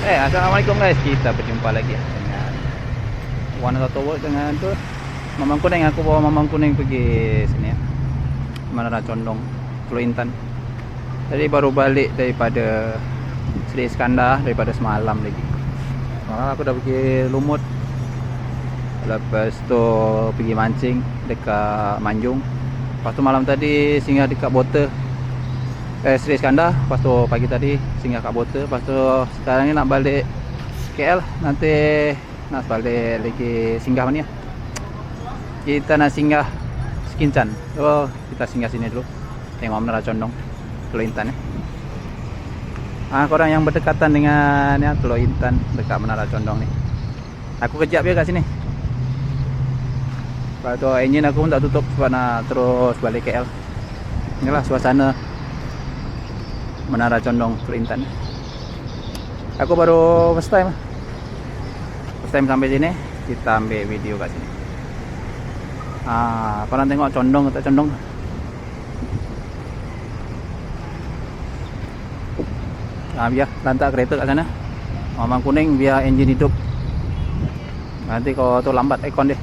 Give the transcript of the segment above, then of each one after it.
Eh, Assalamualaikum guys. Kita berjumpa lagi dengan One Auto Work dengan tu Mamang Kuning. Aku bawa Mamang Kuning pergi sini ya. Menara Condong, Pulau Intan. Tadi baru balik daripada Seri Iskandar daripada semalam lagi. Semalam aku dah pergi Lumut. Lepas tu pergi mancing dekat Manjung. Lepas tu malam tadi singgah dekat Bota eh, Seri Iskandar Lepas tu pagi tadi singgah kat Bota Lepas tu sekarang ni nak balik KL Nanti nak balik lagi singgah mana ya Kita nak singgah Skincan So kita singgah sini dulu Tengok Menara Condong Pulau Intan ya Ah, korang yang berdekatan dengan ya, Pulau Intan dekat Menara Condong ni. Aku kejap je kat sini. Lepas tu engine aku pun tak tutup sebab nak terus balik KL. Inilah suasana Menara Condong Pulau Intan. Aku baru first time. First time sampai sini, kita ambil video kat sini. Ah, korang tengok condong tak condong? Ah, biar lantak kereta kat sana. Mamang kuning biar enjin hidup. Nanti kalau tu lambat aircon dia.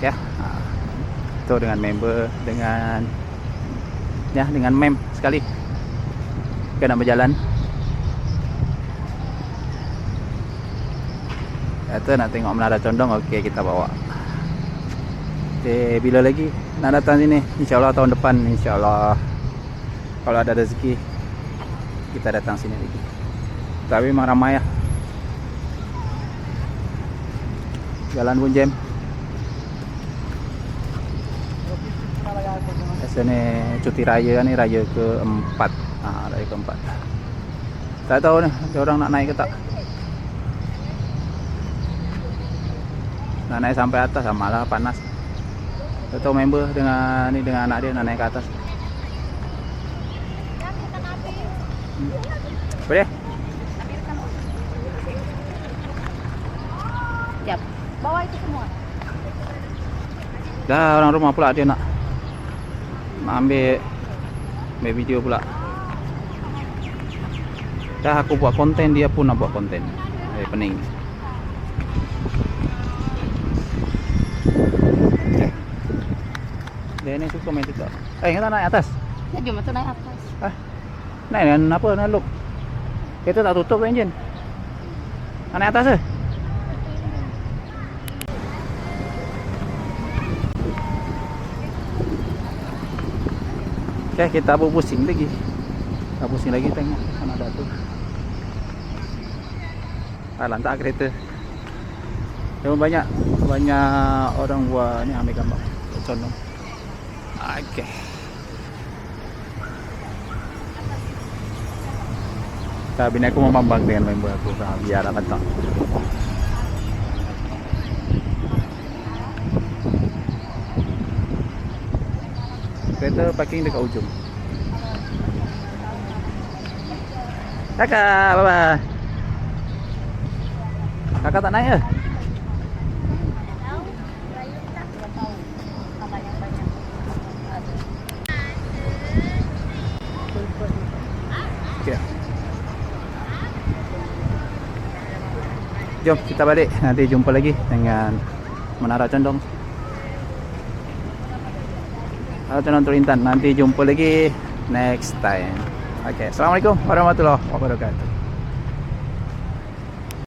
Ya. Ah. Tu dengan member dengan ya dengan mem sekali. Nak berjalan. Kata nak tengok Menara Condong Okey kita bawa. Okay bila lagi Nak datang sini? InsyaAllah tahun depan InsyaAllah. Kalau ada rezeki Kita datang sini lagi. Tapi memang ramai lah. Jalan pun jam. Biasa ni cuti raya ni Raya keempat Raya keempat Tak tahu ni Ada orang nak naik ke tak Nak naik sampai atas sama lah panas Tak tahu member dengan ni dengan anak dia nak naik ke atas Apa dia? Siap. Bawa itu semua. Dah orang rumah pula dia nak Nak ambil Ambil video pula Dah aku buat konten dia pun nak buat konten Eh pening. Dia ni suka main TikTok. Eh kita naik atas? Ya, jom tu naik atas. Ah, Naik dengan apa nak look Kereta tak tutup ke enjin? Naik atas ke? Okay, kita pun pusing lagi. Kita pusing lagi tengok Ada tu. Ah, lantak kereta. Cuma banyak Banyak orang buat ni ambil gambar. Condong Okay Tapi ni aku memambang dengan member aku. Ha, Biar nak letak Kereta parking dekat ujung Kakak, bye-bye. Kakak tak naik ke? Jom kita balik. Nanti jumpa lagi dengan Menara Condong. Menara Condong Turintan. Nanti jumpa lagi Next time Okay Assalamualaikum warahmatullahi wabarakatuh